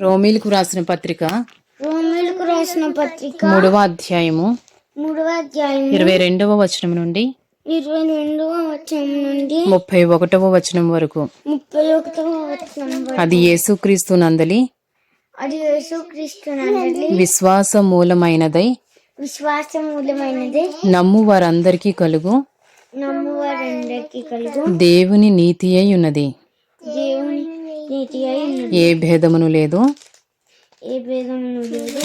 రోమిలకు రాసిన పత్రిక రోమిలకు రాసిన పత్రిక మూడవ అధ్యాయము మూడవ అధ్యాయం ఇరవై రెండవ వచనం నుండి ఇరవై రెండవ వచనం నుండి ముప్పై ఒకటవ వచనం వరకు. ముప్పై ఒకటవ వచనం అది యేసుక్రీస్తు నందలి. అది యేసుక్రీస్తు నందలి. విశ్వాస మూలమైనదై విశ్వాస మూలమైనది నమ్ము వారందరికీ కలుగు. నమ్మువారందరికీ కలుగు. దేవుని నీతి అయి ఉన్నది దేవుని నీతి అయి ఉన్నది. ఏ భేదమును లేదు.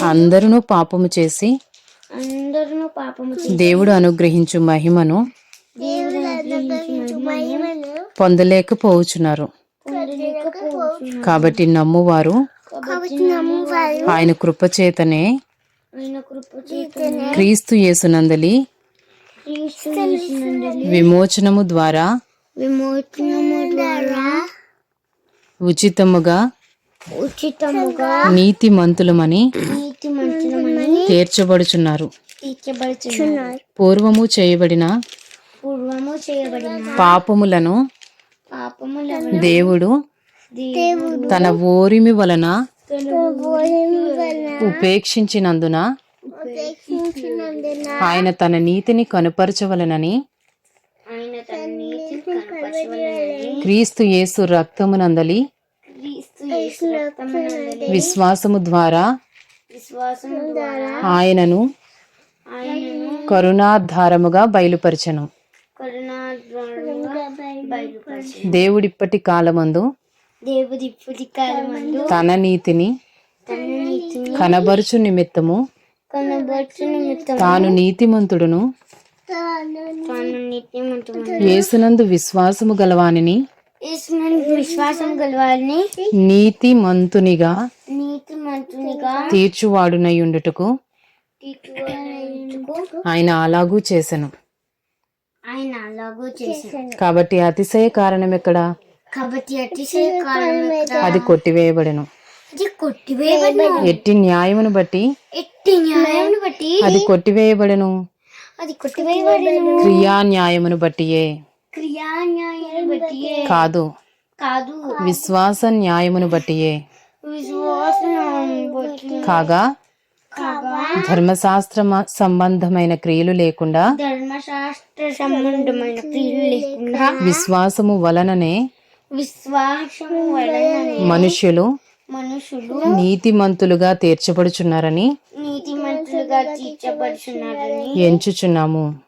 అందరూ పాపము చేసి అందరూ పాపము చేసి దేవుడు అనుగ్రహించు మహిమను పొందలేకపోవచ్చున్నారు. పొందలేకపోవచ్చును. కాబట్టి నమ్మువారు ఆయన కృపచేతనే క్రీస్తు యేసునందలి విమోచనము ద్వారా విమోచనము ద్వారా ఉచితముగా ఉచితముగా నీతి మంత్రమని తీర్చబడుచున్నారు. పూర్వము చేయబడిన పూర్వము చేయబడిన పాపములను పాపములను దేవుడు తన ఓరిమి వలన ఉపేక్షించినందున ఆయన తన నీతిని కనుపరచవలనని ఆయన తన నీతిని కనపరచవలనని క్రీస్తు యేసు రక్తమునందలి. విశ్వాసము ద్వారా ఆయనను కరుణాధారముగా బయలుపరచను. దేవుడిప్పటి కాలమందు తన నీతిని తన నీతిని కనబరుచు నిమిత్తము తాను నీతిమంతుడును యేసునందు విశ్వాసము గలవానిని యేసునందు విశ్వాసం గలవారిని నీతిమంతునిగా నీతిమంతునిగా తీర్చువాడునయుండుటకు తీర్చువాడుటకు ఆయన అలాగూ చేసెను. ఆయన అలాగూ చేశాడు కాబట్టి అతిశయ కారణం ఎక్కడ? కాబట్టి అతిశయ ఎక్కడ? అది కొట్టివేయబడెను. అది కొట్టివేయబడిన. ఎట్టి న్యాయమును బట్టి ఎట్టి న్యాయాన్ని బట్టి అది కొట్టివేయబడెను. అది కొట్టివేయబడిన క్రియా న్యాయమును బట్టియే. క్రియా న్యాయాన్ని బట్టి కాదు. కాదు. విశ్వాస న్యాయమును బట్టియే. విశ్వాసం కాగా? ధర్మశాస్త్ర సంబంధమైన క్రియలు లేకుండా ధర్మశాస్త్ర సంబంధమైన క్రియలు లేకుండా విశ్వాసము వలననే విశ్వాసము వలననే మనుష్యులు మనుషులు తీర్చబడుచున్నారని నీతిమంతులుగా తీర్చబడుచున్నారని ఎంచుచున్నాము.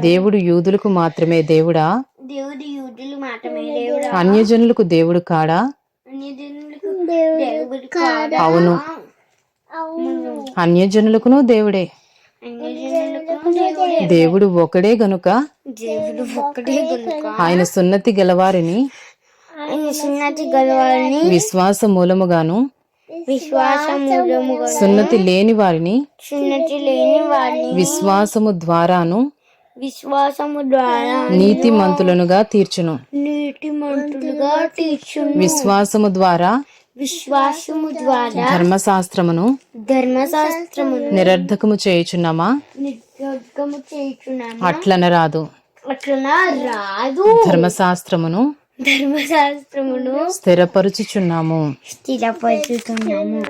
దేవుడు యూదులకు మాత్రమే దేవుడా? దేవుడి యూదులు మాత్రమే దేవుడు? అన్యజనులకు దేవుడు కాడా? అవును. అన్యజనులకును దేవుడే. అన్యజనులకు దేవుడే. దేవుడు ఒకడే గనుక? ఆయన సున్నతి గలవారిని? విశ్వాస మూలముగాను సున్నతి లేని వారిని సున్నతి లేని వారిని. విశ్వాసము ద్వారాను విశ్వాసము ద్వారా నీతిమంతులనుగా తీర్చును. నీతిమంతులుగా తీర్చు విశ్వాసము ద్వారా విశ్వాసము ద్వారా ధర్మశాస్త్రమును ధర్మశాస్త్రమును నిరర్ధకము చేయుచున్నామా? నిర్గము చేయుచున్నాము? అట్లనరాదు. అట్లనా రాదు ధర్మశాస్త్రమును ధర్మశాస్త్రమును స్థిరపరుచుచున్నాము. స్థిరపరుచుతున్నాము